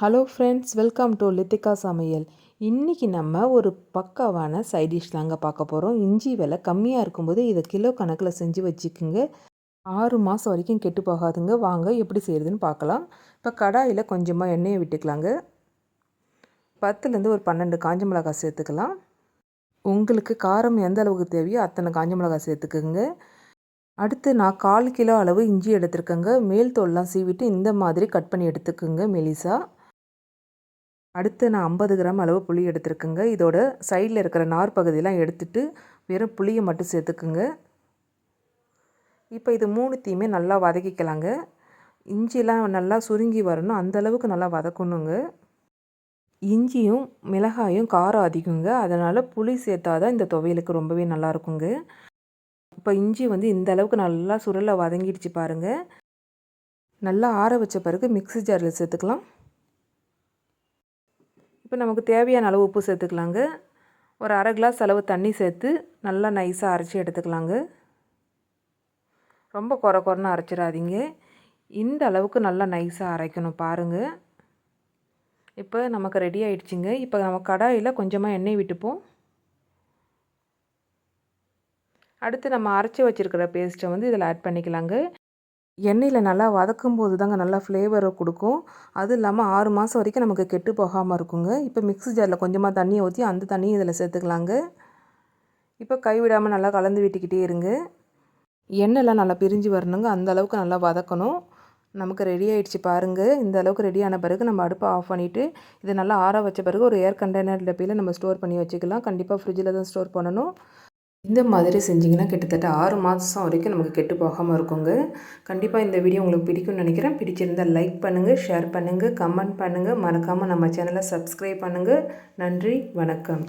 Hello friends welcome to Lithika சமையல் இன்றைக்கி நம்ம ஒரு பக்காவான சைட் டிஷ் தாங்க பார்க்க போகிறோம் இஞ்சி விலை கம்மியாக இருக்கும்போது இதை கிலோ கணக்கில் செஞ்சு வச்சுக்கோங்க. ஆறு மாதம் வரைக்கும் கெட்டு போகாதுங்க. வாங்க எப்படி செய்கிறதுன்னு பார்க்கலாம். இப்போ கடாயில் கொஞ்சமாக எண்ணெயை விட்டுக்கலாங்க. பத்துலேருந்து ஒரு பன்னெண்டு காஞ்ச மிளகாய் சேர்த்துக்கலாம். உங்களுக்கு காரம் எந்த அளவுக்கு தேவையோ அத்தனை காஞ்ச மிளகாய் சேர்த்துக்குங்க. அடுத்து நான் கால் கிலோ அளவு இஞ்சி எடுத்துருக்கேங்க. மேல் தோல்லாம் சீவிட்டு இந்த மாதிரி கட் பண்ணி எடுத்துக்கோங்க மெலிசா. அடுத்து நான் ஐம்பது கிராம் அளவு புளி எடுத்துருக்குங்க. இதோட சைடில் இருக்கிற நார் பகுதியெலாம் எடுத்துட்டு வெறும் புளியை மட்டும் சேர்த்துக்குங்க. இப்போ இது மூணுத்தையுமே நல்லா வதக்கிக்கலாங்க. இஞ்சிலாம் நல்லா சுருங்கி வரணும். அந்தளவுக்கு நல்லா வதக்கணுங்க. இஞ்சியும் மிளகாயும் காரம் அதிகங்க. அதனால் புளி சேர்த்தாதான் இந்த துவையலுக்கு ரொம்பவே நல்லாயிருக்குங்க. இப்போ இஞ்சி வந்து இந்த அளவுக்கு நல்லா சுருளை வதங்கிடுச்சு பாருங்கள் நல்லா ஆற வச்ச பிறகு மிக்ஸி ஜாரில் சேர்த்துக்கலாம். இப்போ நமக்கு தேவையான அளவு உப்பு சேர்த்துக்கலாங்க. ஒரு அரை கிளாஸ் அளவு தண்ணி சேர்த்து நல்லா நைஸாக அரைச்சி எடுத்துக்கலாங்க. ரொம்ப குறை குறைன்னு அரைச்சிடாதீங்க. இந்த அளவுக்கு நல்லா நைஸாக அரைக்கணும் பாருங்கள் இப்போ நமக்கு ரெடி ஆயிடுச்சுங்க. இப்போ நம்ம கடாயில் கொஞ்சமாக எண்ணெய் விட்டுப்போம். அடுத்து நம்ம அரைச்சி வச்சுருக்கிற பேஸ்ட்டை வந்து இதில் ஆட் பண்ணிக்கலாங்க. எண்ணெயில் நல்லா வதக்கும் போது தாங்க நல்லா ஃப்ளேவரை கொடுக்கும். அது இல்லாமல் ஆறு மாதம் வரைக்கும் நமக்கு கெட்டு போகாமல் இருக்குங்க. இப்போ மிக்ஸி ஜாரில் கொஞ்சமாக தண்ணியை ஊற்றி அந்த தண்ணியும் இதில் சேர்த்துக்கலாங்க. இப்போ கைவிடாமல் நல்லா கலந்து விட்டுக்கிட்டே இருங்க. எண்ணெய்லாம் நல்லா பிரிஞ்சு வரணுங்க. அந்த அளவுக்கு நல்லா வதக்கணும். நமக்கு ரெடி ஆகிடுச்சு பாருங்கள் இந்த அளவுக்கு ரெடியான பிறகு நம்ம அடுப்பை ஆஃப் பண்ணிவிட்டு இதை நல்லா ஆற வச்ச பிறகு ஒரு ஏர் கண்டெய்னர் டப்பியில் நம்ம ஸ்டோர் பண்ணி வச்சுக்கலாம். கண்டிப்பாக ஃப்ரிட்ஜில் தான் ஸ்டோர் பண்ணணும். இந்த மாதிரி செஞ்சிங்கன்னா கிட்டத்தட்ட ஆறு மாதம் வரைக்கும் நமக்கு கெட்டு போகாமல் இருக்குங்க. கண்டிப்பாக இந்த வீடியோ உங்களுக்கு பிடிக்கும்னு நினைக்கிறேன். பிடிச்சிருந்தால் லைக் பண்ணுங்கள் ஷேர் பண்ணுங்கள் கமெண்ட் பண்ணுங்கள் மறக்காமல் நம்ம சேனலை சப்ஸ்கிரைப் பண்ணுங்கள் நன்றி வணக்கம்.